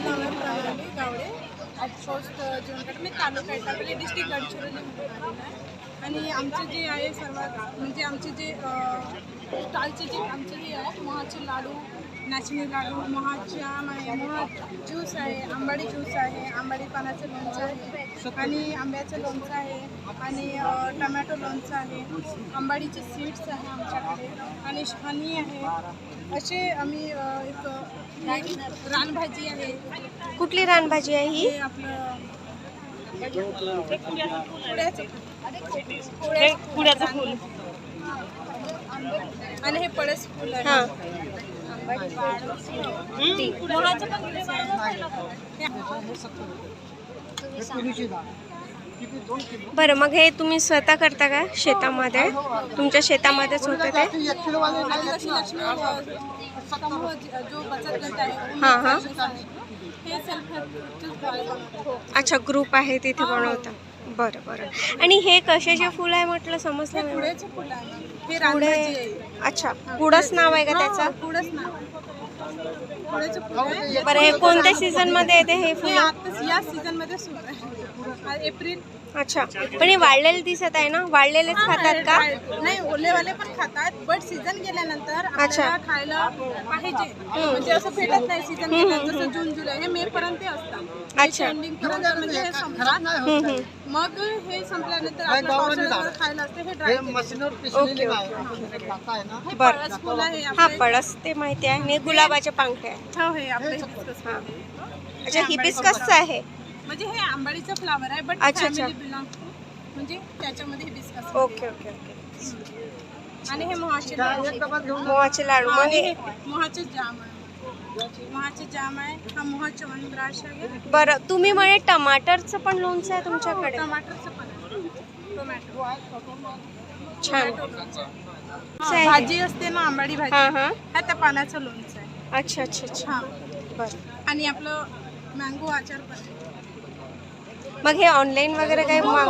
Now Pranali Gawade. At first Jeevangad मी तालुका येतात district गडचिरोलीमधून आलेला आहे. आणि आमचे जे आहे सर्वात म्हणजे आमचे जे स्टॉलचे जे आमचे हे आहे मोहाचे लाडू नाचणी लाडू मोहा जाम आहे मोहा ज्यूस आहे आंबाडी ज्यूस आहे आंबाडी पानाचं लोणचं आहे आणि आंब्याचं लोणचं आहे आणि टमॅटो लोणचं आहे आंबाडीचे सीड्स आहे आमच्याकडे आणि हनी आहे. असे आम्ही एक रानभाजी आहे. कुठली रानभाजी आहे हे आपलं पुण्याचं फुल. आणि हे पळस फुल हा. मोहाचं पण. बरं मग हे तुम्ही स्वतः करता का शेतामध्ये? तुमच्या शेतामध्येच होते ते? हा, हा. अच्छा ग्रुप आहे तिथे बनवता. बरं बरं. आणि हे कशाचे फुल आहे म्हटलं? समजलं नाही पुढे अच्छा पुढंच नाव आहे का त्याचं? पुढेच ना पुढेचे फुल आहे बरं हे कोणत्या सीझनमध्ये येते हे फुल? फुलं आताच या सीझनमध्ये एप्रिल अच्छा. पण हे वाळलेले दिसत आहे ना? वाळलेलेच खातात का? नाही ओलेवाले पण खातात बट सीझन गेल्यानंतर अच्छा. आपल्याला खायला पाहिजे. म्हणजे असं भेटत नाही सीझन गेल्यानंतर जसं जून जुलै हे मे पर्यंत असतात अच्छा. एंडिंग पर्यंत म्हणजे हे संपतात. हम्म, हम्म. मग हे संपल्यानंतर खायला असते हे ड्राय ओके ओके. हे बरं. पळस हा ते माहिती आहे. आणि गुलाबाचे पंखे आहे. हो हे हा. अच्छा हिबिस्कसचं आहे. म्हणजे हे आंबाडीचं फ्लावर आहे बट अच्छा, अच्छा. फॅमिली बिलॉंग म्हणजे त्याच्यामध्ये हिबिस्कस ओके ओके ओके. आणि हे मोहाचे लाडू. मोहाचे लाडू मग आणि हे हे मोहाचे जाम आहे. मोहाचे जाम आहे. हा मोहा च्यवनप्राश आहे. बरं तुम्ही म्हणे टमाटरचं पण लोणचं आहे तुमच्याकडे? टमाटरचं पण आहे. टोमॅटो. छान. हा, आहे. भाजी असते ना आंबाडी भाजी. हा हा. हा त्या पानाचं लोणचं आहे. अच्छा अच्छा अच्छा. हा. बरं. आणि आपलं मँगो आचार पण आहे. मग हे ऑनलाईन वगैरे काही